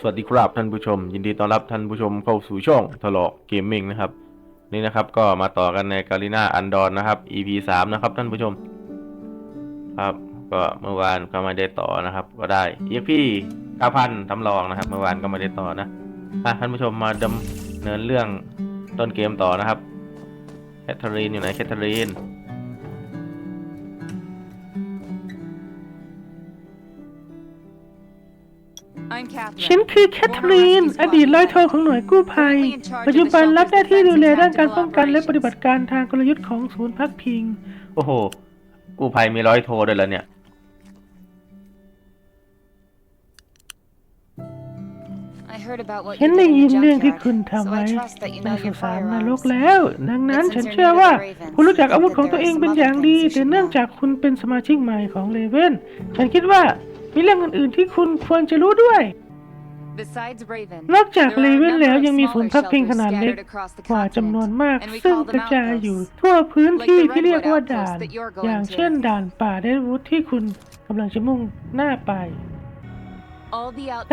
สวัสดีครับท่านผู้ชม ยินดีต้อนรับท่านผู้ชมเข้าสู่ช่องทะลอกเกมมิ่งนะครับ นี่นะครับก็มาต่อกันในกาลิน่าอันดอนนะครับ EP สามนะครับท่านผู้ชม ครับก็เมื่อวานก็ไม่ได้ต่อนะครับ ก็ได้ EP เก้าพันทำลองนะครับ เมื่อวานก็ไม่ได้ต่อนะอะท่านผู้ชมมาดำเนินเรื่องต้นเกมต่อนะครับแคทเธอรีนอยู่ไหนแคทเธอรีน ฉันคือแคทเธอรีน อดีตร้อยโทของหน่วยกู้ภัย ปัจจุบันรับหน้าที่ดูแลด้านการป้องกันและปฏิบัติการทางกลยุทธ์ของศูนย์พักพิง โอ้โห กู้ภัยมีร้อยโทด้วยแล้วเนี่ย ฉันได้ยินเรื่องที่คุณทำไว้ในสุสานนรกแล้ว ดังนั้นฉันเชื่อว่าคุณรู้จักอาวุธของตัวเองเป็นอย่างดี แต่เนื่องจากคุณเป็นสมาชิกใหม่ของเลเว่น ฉันคิดว่ามีเรื่องอื่นๆที่คุณควรจะรู้ด้วย นอกจากเลเว่นแล้วยังมีศูนย์พักพิงขนาดเล็กกกว่าว่าจำจำนนววนนมามากกซึ่ซึ่งงกกระระจาจายยออยู่ยู่ทั่วพื้นที่ที่ที่ที่เรีเรียยกกว่าว่าด่าด่านนออย่าย่างงเช่เช่นนด่าด่านนป่าป่าเดเดนนวูวูดดที่ที่คุคุณณกำลังจะมุ่งหน้าไป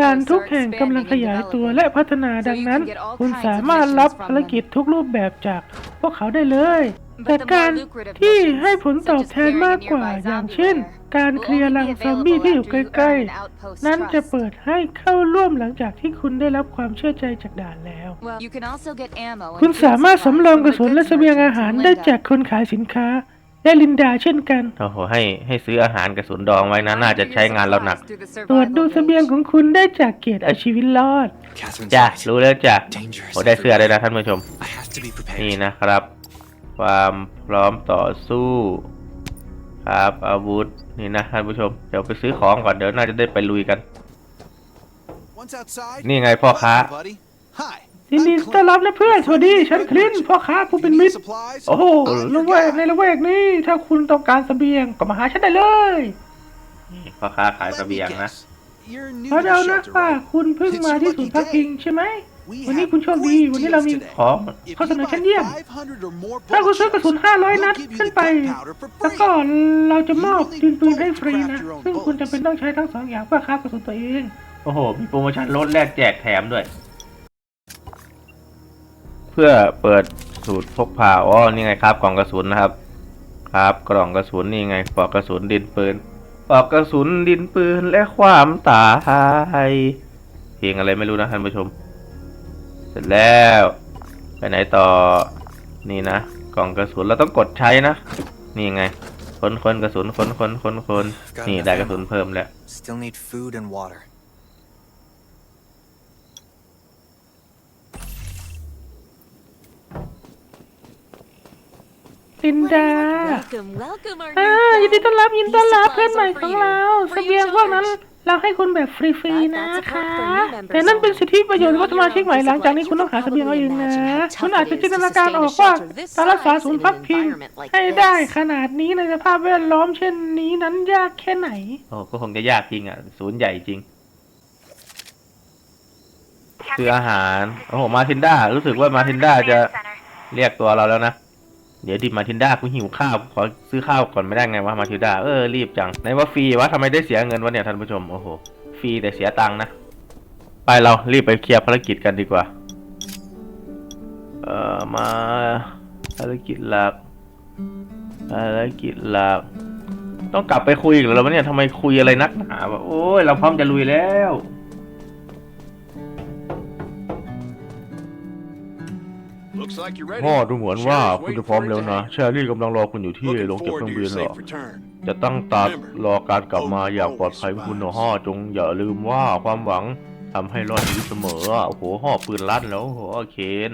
ด่าด่านนทุทุกกแห่แห่งงกำกำลัลังงขยายขายยตัตัววและและพัฒนาดังนั้น คุณสามารถรับภารกิจทุกรูปแบบจากพวกเขาได้เลย แต่แต่กาการรที่ที่ให้ให้ผผลลตตออบบแทแทนมามนากกกกว่าว่าออย่าย่างงเช่เช่นนการเคลียร์รังซอมบี้ที่อยู่ใกล้ๆ นั้นจะเปิดให้เข้าร่วมหลังจากที่คุณได้รับความเชื่อใจจากด่านแล้ว คุคุณณสาสามารมารถถสำสำรรอองงกกระระสุสุนนและและเสเสบีบียยงงอาอาหาหารรได้ได้จาจากกคนขายสินค้า และลินดาเช่นกันโอ้โหให้ให้ซื้ออาหารกระสุนดองไว้นะน่าจะใช้งานเราหนัก ตรวจดูเสบียงของคุณได้จากเกียรติเอาชีวิตรอด จ้ะรู้แล้วจ้ะ Dangerous. โอ้ได้เสื้อเลยนะท่านผู้ชม I have to be prepared. นี่นะครับ ความพร้อมต่อสู้ครับอาวุธนี่นะท่านผู้ชมเดี๋ยวไปซื้อของก่อนเดี๋ยวน่าจะได้ไปลุยกัน Once outside, นี่ไงพ่อค้า welcome, buddy. Hi. ยินดี I'm ต้อน Clint. รับนะเพื่อนสวัสดีฉันคลินพ่อค้าผู้เป็น You มิ need ตร supplies? โอ้โห I'm ละ your แวก guy. ในละแวกนี้ถ้าคุณต้องการเสบียงก็มาหาฉันได้เลยนี่พ่อค้าขายเส Let me บียงนะ guess. You're new เพราะ to เดา the นะ shelter, ว่า right? คุณเพิ่งมาที่ศูนย์พักพิงใช่ไหม We วันนี้ have คุณโชคดี great วันนี้เรามี deals today. ของ If ข้อเสนอ you ชั้น buy เยี่ยม500 or more ถ้าคุณ bullet ซื้อกระสุน shells, 500 นัด we'll give you ขึ้น the ไป gunpowder for แล้ว free. ก็เราจะมอบ You ดิน need ปืนให้ both ฟรี to นะ craft your own ซึ่งคุณ bullets. จะเป็นต้องใช้ทั้งสองอย่างเพื่อค้าบกระสุนตัวเอง โอ้โห มีโปรโมชั่นลดแลกแจกแถมด้วย เพื่อเปิดสูตรพกพาอ๋อนี่ไงครับกล่องกระสุนนะครับ ครับกล่องกระสุนนี่ไงปลอกกระสุนดินปืนปลอกกระสุนดินปืนและความตายเพลงอะไรไม่รู้นะท่านผู้ชมเส ร็จแล้ว ไปไหนต่อ นี่นะ กล่องกระสุนเราต้องกดใช้นะ นี่ไง คนคนกระสุนคนคนคนคนนี่ได้กระสุนเพิ่มแล้ว Still need food and water. ลินดาอ่ายินดีต้อนรับยินดีต้อนรับเพื่อนใหม่ของเราเสบียงพวกนั้น เราให้คุณแบบฟรีๆนะคะ แต่นั่นเป็นสิทธิประโยชน์ของสมาชิกใหม่หลังจากนี้คุณต้องหาเสบียงเอาเองนะคุณอาจจะจินตนาการออกว่าการรักษาศูนย์พักพิงให้ได้ขนาดนี้ในสภาพแวดล้อมเช่นนี้นั้นยากแค่ไหนโอ้ก็คงจะยากจริงอะ ศูนย์ใหญ่จริง คืออาหาร โอ้โหมาทินด้ารู้สึกว่ามาทินด้าจะเรียกตัวเราแล้วนะ เดี๋ยวดิมาทินดากูหิวข้าวขอซื้อข้าวก่อนไม่ได้ไงวะมาทินดาเออรีบจังไหนว่าฟรีวะทำไมได้เสียเงินวะเนี่ยท่านผู้ชมโอ้โหฟรีแต่เสียตังค์นะไปเรารีบไปเคลียร์ภารกิจกันดีกว่า เอ่อมาภารกิจหลักภารกิจหลักต้องกลับไปคุยอีกแล้ววะเนี่ยทำไมคุยอะไรนักหนาวะโอ้ยเราพร้อมจะลุยแล้ว พ่อดูเหมือนว่า Sherry's คุณจะ waiting พร้อม for แล้ว it นะ to แชร์รี่กำลังรอคุณอยู่ที่ Looking โรงเก็บเค forward รื่อง to บิ your นหรอ safe return. จะตั้งตารอการกลับมาอย่างปลอดภัยของคุณนะฮ่อจงอย่าลืมว่าความหวังทำให้รอดชีวิตเสมออะโอ้โหห่อปืนลั่นแล้วโอ้โหเคน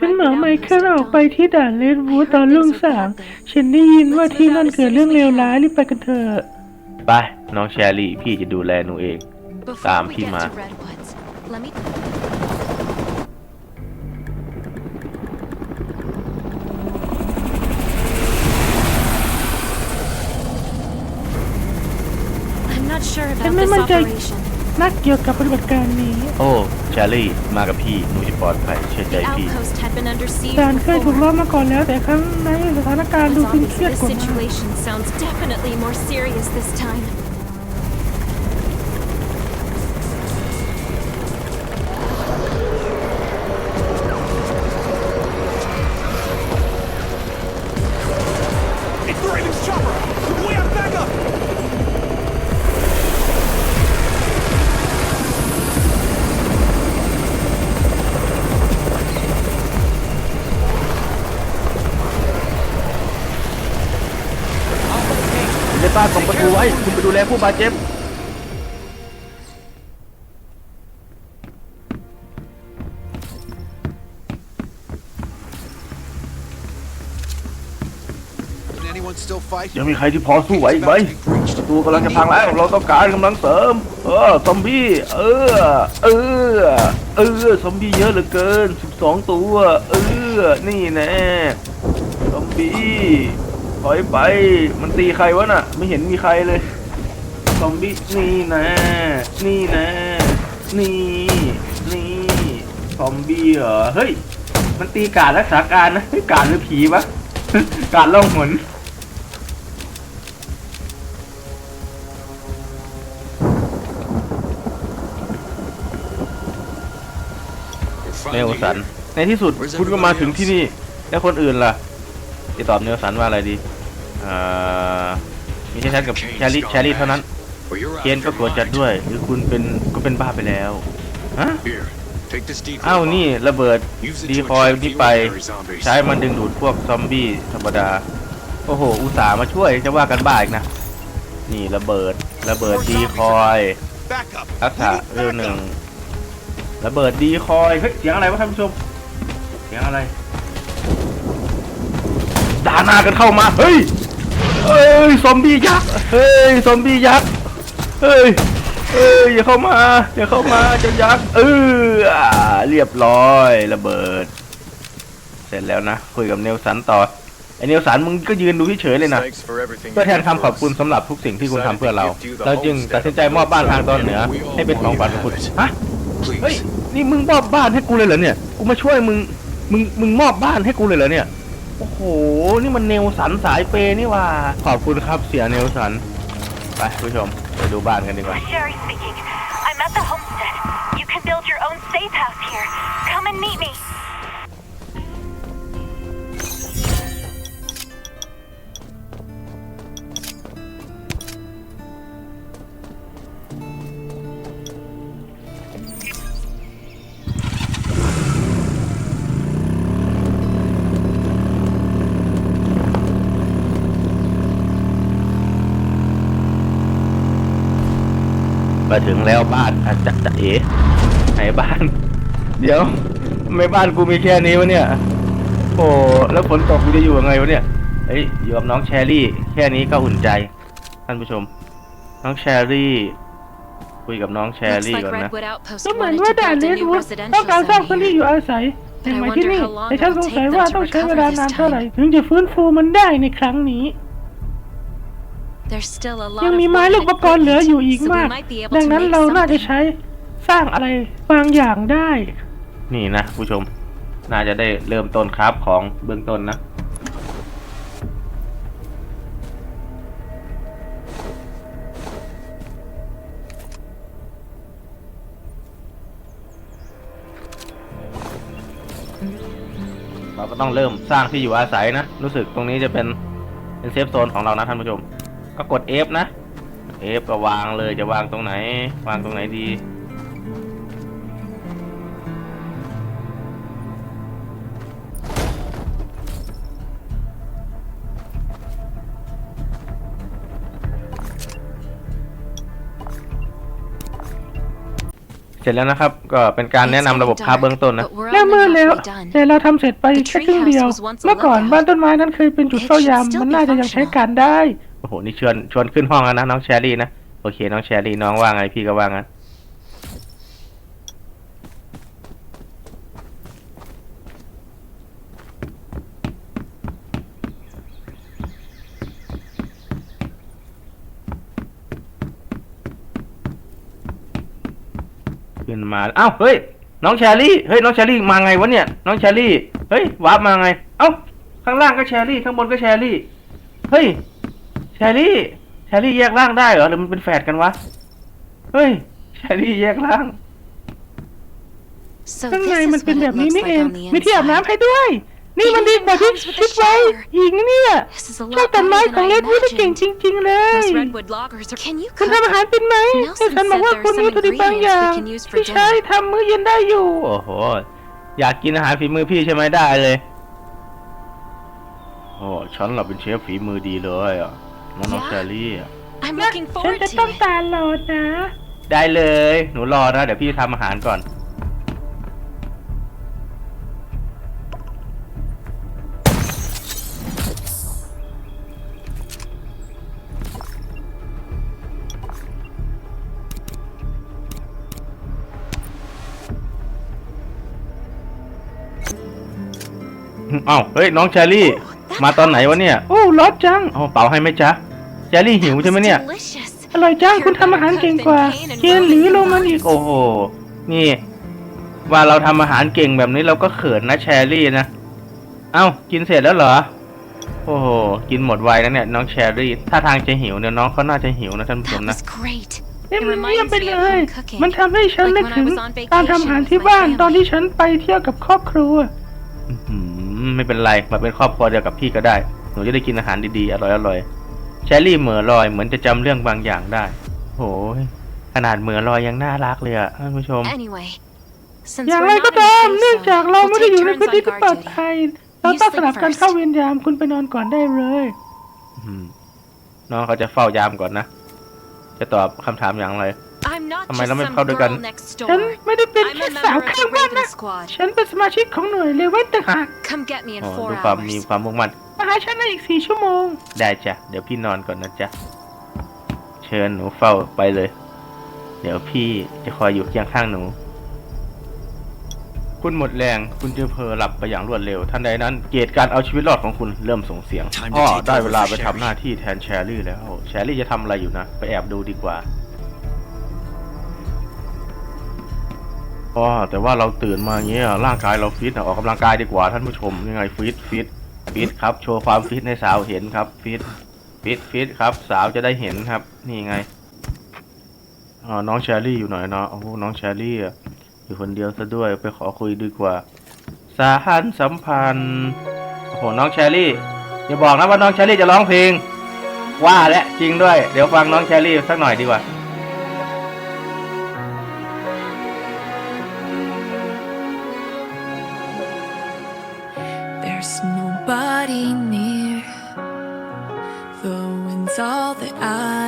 ฉันหมอไมเคิลออกไปที่ด่านเลนวูดตอนรุ่งสาง ฉันได้ยินว่าที่นั่นเกิดเรื่องเลวร้ายรีบไปกันเถอะไปน้องแชร์รี่ พี่จะดูแลหนูเอง ตามพี่มา ฉันไม่มั่นใจนักเกี่ยวกับปฏิบัติการนี้ โอ้แชร์รี่มากับพี่หนูจะปลอดภัยเชื่อใจ The พี่ outpost had been under siege ด่านเคยถูกล้อ before. มมาก่อนแล้วแต่ครั้งนี้สถานการณ์ As ดูตึง obvious, เครียด this กว่า situation sounds definitely more serious this time. ดูแลผู้บาดเจ็บ Can anyone still fight? ยังมีใครที่พอสู้ไหวอีกไหมประตูกำลังจะพังแล้ว เราต้องการกำลังเสริม เออ ซอมบี้ เออ เออ เออ ซอมบี้เยอะเหลือเกิน 12 ตัว เออ นี่แน่ ซอมบี้ ถอยไป มันตีใครวะน่ะ ไม่เห็นมีใครเลย ซอมบี้นี่แน่นี่แน่นี่นี่ซอมบี้เหรอเฮ้ยมันตีการรักษาการนะเฮ้ยการหรือผีวะการล่องหนเนลสัน ในที่สุดคุณก็มาถึงที่นี่ แล้วคนอื่นล่ะจะตอบเนลสันว่าอะไรดี อ่า มีแค่ฉันกับแชรี่แชรี่เท่านั้น เคนก็กลัวจัดด้วย หรือคุณเป็นก็เป็นบ้าไปแล้วฮะ Here, take this decoy อ้าวนี่ระเบิด Use it ดี to คอย attract ที่ the ไป ordinary zombies. ใช้มันดึงดูดพวกซอมบี้ธรรมดา โอ้โห อุตส่าห์มาช่วยจะว่ากันบ้าอีกนะ นี่ระเบิดระเบิดดีคอย Backup! ทักษะเร็วหนึ่งระเบิดดีคอยเฮ้ยเสียงอะไรวะท่านผู้ชมเสียงอะไรด่าหน้ากันเข้ามาเฮ้ยเฮ้ยซอมบี้ยักษ์เฮ้ยซอมบี้ยักษ์ เฮ้ยเอ้ยอย่าเข้ามา อย่าเข้ามาเจะยักษ์เอออ่าเรียบร้อยระเบิด เสร็จแล้วนะ คุยกับเนลสันต่อไอเนลสันมึงก็ยืนดูเฉยๆเลยนะ Thanks for everything เพื่อ you แทน did คำ for ขอบคุณ us. สำหรับทุกสิ่งที่คุณทำเพื่อเรา เราจึงตัดสินใจมอบบ้านทางตอนเหนือ ให้เป็นของขวัญของคุณฮะเฮ้ย Please. นี่มึงมอบบ้านให้กูเลยเหรอเนี่ยกูมาช่วยมึงมึงมึงมอบบ้านให้กูเลยเหรอเนี่ยโอ้โหนี่มันเนลสันสายเปย์นี่หว่าขอบคุณครับเสียเนลสันไปผู้ชม ไปดูบ้านกันดีกว่า Sherry speaking. I'm at the homestead. You can build your own safe house here. Come and meet me. มาถึงแล้วบ้านอาจจะจะเอ๋ไหนบ้าน เดี๋ยวทำไม่บ้านกูมีแค่นี้วะเนี่ย โอ้แล้วฝนตกกูจะอยู่ยังไงวะเนี่ยเฮ้ยอยู่กับน้องแชรี่ แค่นี้ก็อุ่นใจ ท่านผู้ชม น้องแชรี่คุยกับน้องแช Looks รี่ like ก่อนนะ Redwood Outpost ก็เหมือน wanted ว่า to ด่าน build เล a ด new วูดต้อง residential การสร้าง zone พื้นที่ here. อยู่อาศัยแห่งใหม่ที่นี่ I wonder how long แต่ฉัน it ส will งสัย take ว่า them to ต้องใช้เว recover ลา this นานเท่าไหร่ time. ถึงจะฟื้นฟูมันได้ในครั้งนี้ There's still a ยัง lot มี of ไม้ wood ลูก and ประกรณ์เหลืออยู่อีก equipment, so มาก we might be able ดัง to นั้น make เราน่าจะ something. ใช้สร้างอะไรบางอย่างได้ นี่นะผู้ชม น่าจะได้เริ่มต้นครับของเบื้องต้นนะ เราก็ต้องเริ่มสร้างที่อยู่อาศัยนะ รู้สึกตรงนี้จะเป็นเป็นเซฟโซนของเรานะท่านผู้ชม ก็กด F นะ F ก็วางเลยจะวางตรงไหน วางตรงไหนดี เสร็จแล้วนะครับ ก็เป็นการแนะนำระบบค้าเบื้องต้นนะ But we're และ only เมื่อแล้ว halfway done. แต่เราทำเสร็จไปแค่ครึ่งเดียว เมื่อก่อนบ้านต้นไม้นั้นเคยเป็นจุดเฝ้ายามมันน่าจะยังใช้การได้ โอ้โห นี่ชวนชวนขึ้นห้องแล้วนะน้องแชรี่นะ โอเค น้องแชรี่น้องว่าไงพี่ก็ว่างั้นขึ้นมาเอ้าเฮ้ย น้องแชรี่ เฮ้ย น้องแชรี่มาไงวะเนี่ย น้องแชรี่ เฮ้ย วาร์ปมาไง เอ้า ข้างล่างก็แชรี่ ข้างบนก็แชรี่ เฮ้ย ชรี่แชรี่แยกร่างได้เหรอหรือมันเป็นแฝดกันวะ เฮ้ยแชรี่แยกร่าง So ข้างใน this มัน is เป็น what แบ it บนี้ looks นี่ like เอง on the มีที่อาบน้ำ inside. ให้ด้วย นี่มันดีกว่าที่คิดไว้หญิงเนี่ย This is a ชอบ lot ตัดไม้ better ของ than เล่ I นพูดได้เก่ง imagined. จริง ๆ เลย Those redwood loggers are. Can you คุณ cook? ทำอาหารเป็นไหม Nelson แต่ฉันบอกว่า said คุณมี there's วัตถุดิบบางอย่าง some ingredients we can use for ที่ใช้ dinner. ทำมื้อเย็นได้อยู่ โอ้โห อยากกินอาหารฝีมือพี่ใช่ไหมได้เลย โอ้ฉันเราเป็นเชฟฝีมือดีเลยอะ น้องน้อง Yeah? แชรี่อะ I'm นะ looking ฉัน forward จะ to ต้อง it. ตาลอดนะได้เลย หนูรอนะ เดี๋ยวพี่ทำอาหารก่อน เอ้าเฮ้ย น้องแชรี่ มาตอนไหนวะเนี่ย โอ้ร้อนจังเอาเป่าให้ไหมจ๊ะ แชรี่หิวใช่ไหมเนี่ย Delicious. อร่อยจังคุณทำอาหารเก่งกว่าเกนหรือโรมันอีกโอ้โห นี่ ว่าเราทำอาหารเก่งแบบนี้เราก็เขินนะแชรี่นะ เอ้ากินเสร็จแล้วเหรอ โอ้โห กินหมดไวนะเนี่ยน้องแชรี่ ถ้าทางจะหิวเนี่ยน้องเขาน่าจะหิวนะท่านผู้ช That มนะ was great. เอ็ม It เงียบ reminds ไป me เล of ย home cooking. มันทำให้ฉัน Like นึก when I ถึง was on vacation การทำอาหาร with ที่ my บ้าน family. ตอนที่ฉันไปเที่ยวกับครอบครัวอื้อหือไม่เป็นไรมาเป็นครอบครัวเดียวกับพี่ก็ได้ หนูจะได้กินอาหารดีๆ อร่อยๆ แชรี่เหม่อลอยเหมือนจะจำเรื่องบางอย่างได้โอ้ยขนาดเหม่อลอยยังน่ารักเลยอะท่านผู้ชม Anyway, since อย่าง we're ไร not ก็ in a ตาม safe เนื่อง zone, จากเรา we'll ไม่ได้ take อยู่ใน turns พื้นที่ on ที่ guard ปลอด duty. ภัยเราต้อง You สลับ sleep กัน first. เข้าเวรยามคุณไปนอนก่อนได้เลย อืมน้องเขาจะเฝ้ายามก่อนนะ จะตอบคำถามอย่างไร I'm not ทำไม just เราไม่ some เข้าด้วยกัน girl next ฉัน door. ไม่ได้เป็น I'm แค่ a สาว member of ข้าง the บ้าน Raven นะ Squad. ฉันเป็นสมาชิกของหน่วยเลเวนต่างหาก Come get me in อ๋อ four ดูความมี hours. ความมุ่งมั่น มาหาฉันในอีกสี่ชั่วโมง ได้จ้ะ เดี๋ยวพี่นอนก่อนนะจ๊ะ เชิญหนูเฝ้าไปเลย เดี๋ยวพี่จะคอยอยู่เคียงข้างหนู คุณหมดแรง คุณจะเพลอหลับไปอย่างรวดเร็ว ทันใดนั้น เกตการเอาชีวิตรอดของคุณเริ่มส่งเสียง Time to อ๋อ take ได้ over เวลา for ไปทำ Sherry หน้าที่แทนแชรี่แล้ว แชรี่จะทำอะไรอยู่นะ ไปแอบดูดีกว่า อ๋อแต่ว่าเราตื่นมาอย่างเงี้ยร่างกายเราฟิตอะออกกำลังกายดีกว่าท่านผู้ชมยังไงฟิตฟิต ฟิตครับ โชว์ความฟิตให้สาวเห็นครับ ฟิตฟิตฟิตครับ สาวจะได้เห็นครับ นี่ไงอ๋อน้องแชรี่อยู่หน่อยเนาะโอ้โหน้องแชรี่อยู่คนเดียวซะด้วยไปขอคุยดีกว่า สารสัมพันธ์โอ้โหน้องแชรี่อย่าบอกนะว่าน้องแชรี่จะร้องเพลง ว่าและจริงด้วย เดี๋ยวฟังน้องแชรี่สักหน่อยดีกว่า There's nobody near. The wind's all that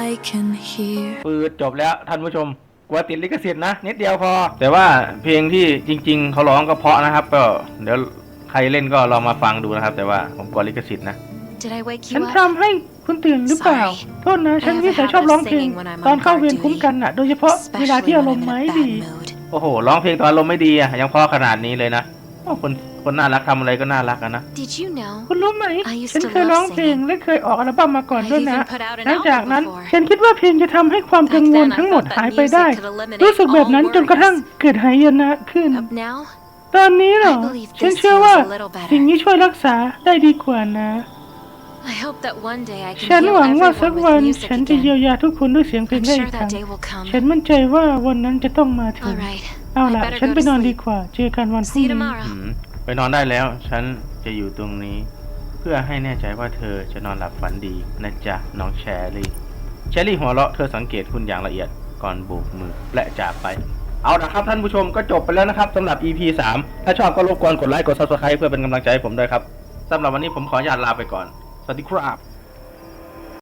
I can hear. ปืดจบแล้วท่านผู้ชมกลัวติดลิขสิทธิ์นะ นิดเดียวพอ แต่ว่าเพลงที่จริง ๆ เขาร้องก็เพราะนะครับ ก็เดี๋ยวใครเล่นก็ลองมาฟังดูนะครับ แต่ว่าผมกลัวลิขสิทธิ์นะ Did I wake ฉัน you up? ทำให้คุณตื่นหรือเปล่า Sorry. โทษนะ ฉันนิสัยชอบร้องเพลงตอนเข้าเวรคุ้มกันน่ะ โดยเฉพาะเวลาที่ Especially อาร when ม I'm ณ์ in ไม่ a ดี bad mood. โอ้โหร้องเพลงตอนอารมณ์ไม่ดีอะยังเพราะขนาดนี้เลยนะโอ้คน คนน่ารักทำอะไรก็น่ารักอะนะ Did you know? คุณรู้ไหม I used ฉัน to เคยร้องเพลง love และเคยออกอัลบั้มมาก่อน I've ด้วยนะ even put out an หลังจากนั้น album before. ฉันคิดว่าเพลงจะทำให้ความกังวล Back then, I ทั้งหมด thought that หายไป music ได้ could eliminate รู้สึกแบบนั้น all จนกระทั่ง worries. เกิดหายนะขึ้น Up now, ตอนนี้เหรอ I believe ฉัน this เชื่อว่า feels a little better. สิ่งนี้ช่วยรักษาได้ดีกว่านะ I hope that one day I ฉั can น heal หวังว่าสัก everyone วัน with music ฉันจะเยีย again. วยาทุกคนด้วยเสียงเพลง I'm ได้อี sure กครั้ that ง day will come. ฉันมั่นใจว่าวันนั้นจะต้องมาถึง All right. เอาล่ะ I better ฉัน go ไป to นอน sleep. ดีกว่า เจอกันวันพรุ่ง See you นี้ tomorrow. อืม ไปนอนได้แล้ว ฉันจะอยู่ตรงนี้ เพื่อให้แน่ใจว่าเธอจะนอนหลับฝันดีนะจ๊ะน้องแชรี่แชรี่หัวเราะเธอสังเกตคุณอย่างละเอียดก่อนโบกมือและจากไป เอาละครับท่านผู้ชมก็จบไปแล้วนะครับสำหรับ EP 3 ถ้าชอบก็รบกวนกดไลค์กด Subscribe เพื่อเป็นกำลังใจให้ผมด้วยครับสำหรับวันนี้ผมขออนุญาตลาไปก่อน สวัสดีครับ